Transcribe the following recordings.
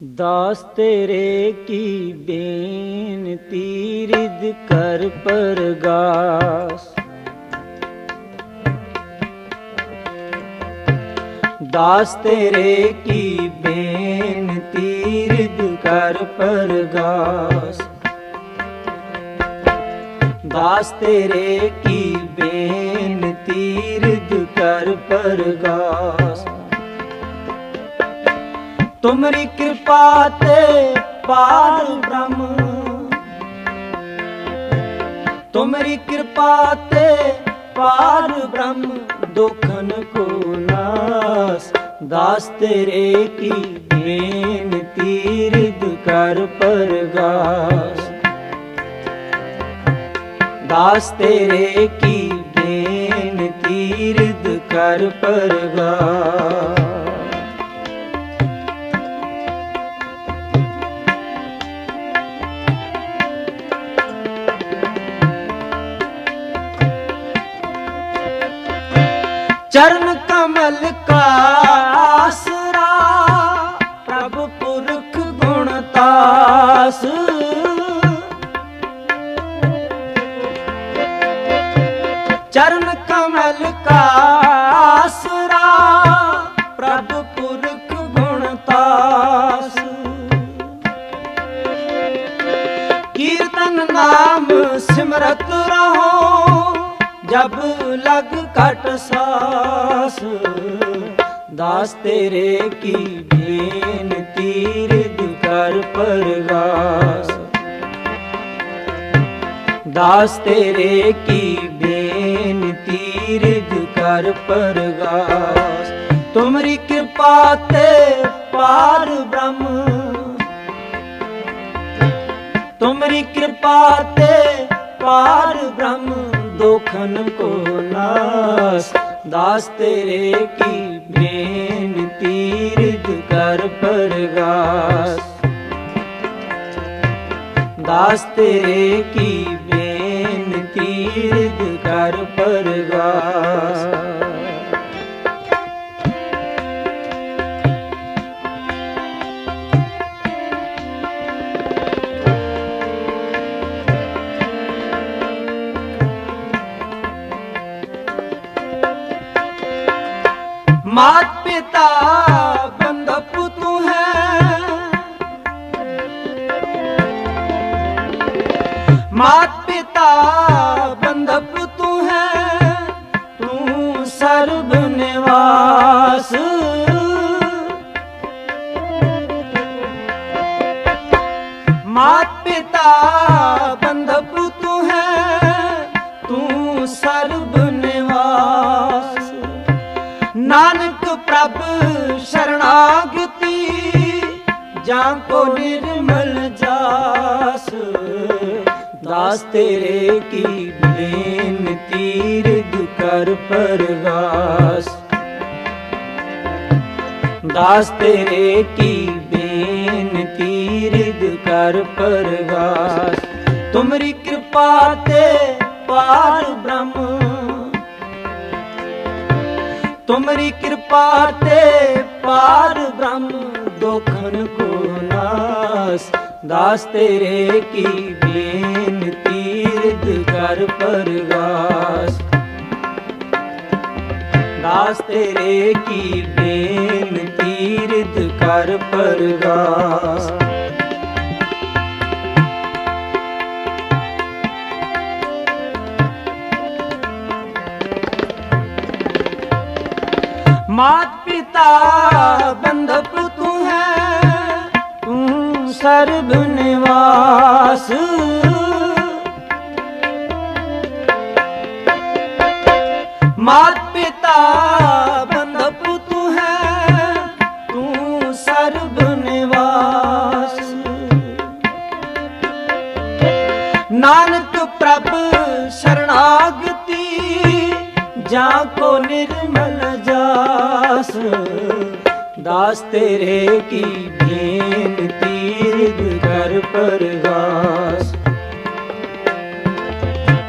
ਦਾਸ ਤੇਰੇ ਕੀ ਬੇਨਤੀ ਰਿਦ ਕਰ ਪਰਗਾਸ। ਦਾਸ ਤੇਰੇ ਕੀ ਬੇਨਤੀ ਰਿਦ ਕਰ ਪਰਗਾਸ। ਦਾਸ ਤੇਰੇ ਕੀ ਬੇਨਤੀ ਰਿਦ ਕਰ ਪਰਗਾਸ। ਤੁਮਰੀ ਕਿਰਪਾ ਤੇ ਪਾਰ ਬ੍ਰਹਮ। ਤੁਮਰੀ ਕਿਰਪਾ ਤੇ ਪਾਰ ਬ੍ਰਹਮ, ਦੁਖਨ ਕੋ ਨਾਸ। ਦਾਸ ਤੇਰੇ ਕੀ ਬੇਨਤੀ ਰਿਦ ਕਰ ਪਰਗਾਸ। ਦਾਸ ਤੇਰੇ ਕੀ ਬੇਨਤੀ ਰਿਦ ਕਰ ਪਰਗਾਸ। ਚਰਨ ਕਮਲ ਕਾ ਆਸਰਾ ਪ੍ਰਭ ਪੁਰਖ ਗੁਣ ਤਾਸ। ਚਰਨ ਕਮਲ ਕਾ ਸਾਸ ਦਾਸ ਤੇਰੇ ਕੀ ਬੇਨਤੀ? ਰਿਦ ਕਰ ਪਰਗਾਸ। ਦਾਸ ਤੇਰੇ ਕੀ ਬੇਨਤੀ? ਰਿਦ ਕਰ ਪਰਗਾਸ। ਤੁਮਰੀ ਕਿਰਪਾ ਤੇ ਪਾਰ ਬ੍ਰਹਮ। ਤੁਮਰੀ ਕਿਰਪਾ ਤੇ ਪਾਰ ਬ੍ਰਹਮ। ਦੋਖਨ ਕੋ ਨਾਸ। ਦਾਸ ਤੇਰੇ ਕੀ ਬੇਨਤੀ ਰਿਦ ਕਰ ਪਰਗਾਸ। ਦਾਸ ਤੇਰੇ ਕੀ ਬੇਨਤੀ ਰਿਦ ਕਰ ਪਰਗਾਸ। ਮਾਤ ਪਿਤਾ ਬੰਧਪ ਤੂੰ ਹੈ ਮਾਤ ਪਿਤਾ ਬੰਧਪ ਤੂੰ ਹੈ ਤੂੰ ਸਰਬ ਨਿਵਾਸ ਮਾਤ ਪਿਤਾ ਨਾਨਕ ਪ੍ਰਭ ਸ਼ਰਣਾਗਤੀ, ਜਾਂ ਕੋ ਨਿਰਮਲ ਜਾਸ। ਦਾਸ ਤੇਰੇ ਕੀ ਬੇਨਤੀ ਰਿਦ ਕਰ ਪਰਗਾਸ। ਦਾਸ ਤੇਰੇ ਕੀ ਬੇਨਤੀ ਰਿਦ ਕਰ ਪਰਗਾਸ। ਤੁਮਰੀ ਕਿਰਪਾ ਤੇ ਪਾਰ ਬ੍ਰਹਮ ਤੁਮਰੀ ਕਿਰਪਾ ਤੇ ਪਾਰ ਬ੍ਰਹਮ ਦੋਖਨ ਕੋ ਨਾਸ। ਦਾਸ ਤੇਰੇ ਕੀ ਬੇਨਤੀ ਰਿਦ ਕਰ ਪਰਗਾਸ। ਦਾਸ ਤੇਰੇ ਕੀ ਬੇਨਤੀ ਰਿਦ ਕਰ ਪਰਗਾਸ। ਮਾਤ ਪਿਤਾ ਬੰਧਪ ਤੂੰ ਹੈ, ਤੂੰ ਸਰਬ ਨਿਵਾਸ। ਮਾਤ ਪਿਤਾ ਬੰਧਪ ਤੂੰ ਹੈ, ਤੂੰ ਸਰਬ ਨਿਵਾਸ। ਨਾਨਕ ਪ੍ਰਭ ਸ਼ਰਣਾਗਤੀ, ਜਾਂ ਕੋ ਨਿਰਮਲ ਜਾਸ ਦਾਸ ਤੇਰੇ ਕੀ ਬੇਨਤੀ ਰਿਦ ਕਰ ਪਰਗਾਸ।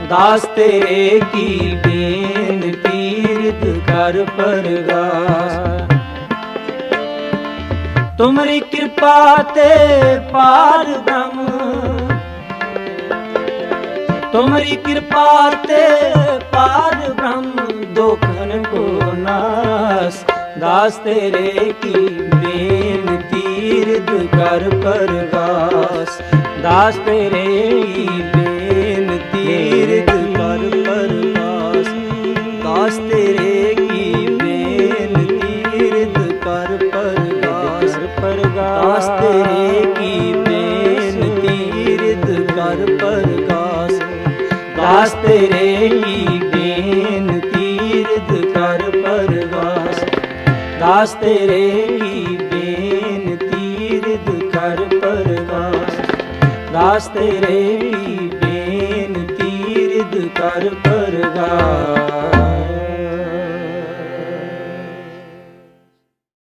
ਦਾਸ ਤੇਰੇ ਕੀ ਬੇਨਤੀ ਰਿਦ ਕਰ ਪਰਗਾਸ। ਤੁਮਰੀ ਕਿਰਪਾ ਤੇ ਪਾਰ ਬ੍ਰਹਮ ਤੁਮਰੀ ਕਿਰਪਾ ਤੇ ਪਾਰ ਬ੍ਰਹਮ ਦੁਖਨ ਕੋ ਨਾਸ। ਦਾਸ ਤੇਰੇ ਕੀ ਬੇਨਤੀ ਰਿਦ ਕਰ ਪਰਗਾਸ। ਦਾਸ ਤੇਰੇ ਕੀ ਬੇਨਤੀ ਰਿਦ ਕਰ ਪਰਗਾਸ। ਦਾਸ ਤੇਰੇ ਕੀ ਬੇਨਤੀ ਰਿਦ ਕਰ ਪਰਗਾਸ। ਪਰਗਾਸ ਤੇਰੇ ਕੀ ਬੇਨਤੀ ਰਿਦ ਕਰ ਪਰਗਾਸ। ਦਾਸ ਤੇਰੇ ਕੀ ਦਾਸ ਤੇਰੇ ਕੀ ਬੇਨਤੀ ਰਿਦ ਕਰ ਪਰਗਾਸ ਦਾਸ ਤੇਰੇ ਕੀ ਬੇਨਤੀ ਰਿਦ ਕਰ ਪਰਗਾਸ